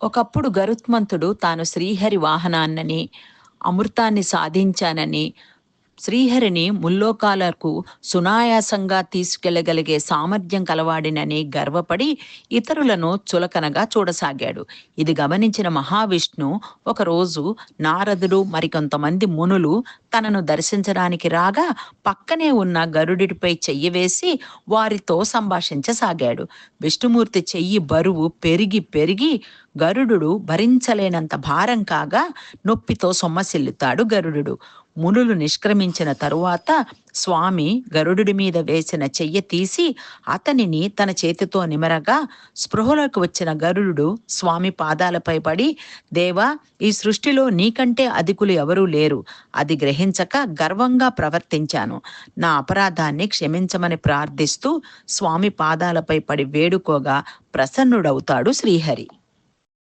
ఒకప్పుడు గరుత్మంతుడు తాను శ్రీహరి వాహనాన్నని అమృతాన్ని సాధించానని శ్రీహరిని ముల్లోకాలకు సునాయాసంగా తీసుకెళ్ళగలిగే సామర్థ్యం కలవాడినని గర్వపడి ఇతరులను చులకనగా చూడసాగాడు. ఇది గమనించిన మహావిష్ణు ఒకరోజు నారదుడు మరికొంతమంది మునులు తనను దర్శించడానికి రాగా పక్కనే ఉన్న గరుడిపై చెయ్యి వేసి వారితో సంభాషించసాగాడు. విష్ణుమూర్తి చెయ్యి బరువు పెరిగి పెరిగి గరుడు భరించలేనంత భారం కాగా నొప్పితో సొమ్మసిల్లుతాడు గరుడు మునులు నిష్క్రమించిన తరువాత స్వామి గరుడు మీద వేసిన చెయ్యి తీసి అతనిని తన చేతితో నిమరగా స్పృహలోకి వచ్చిన గరుడు స్వామి పాదాలపై పడి దేవా ఈ సృష్టిలో నీకంటే అధికులు ఎవరూ లేరు. అది గ్రహించక గర్వంగా ప్రవర్తించాను. నా అపరాధాన్ని క్షమించమని ప్రార్థిస్తూ స్వామి పాదాలపై పడి వేడుకోగా ప్రసన్నుడవుతాడు శ్రీహరి.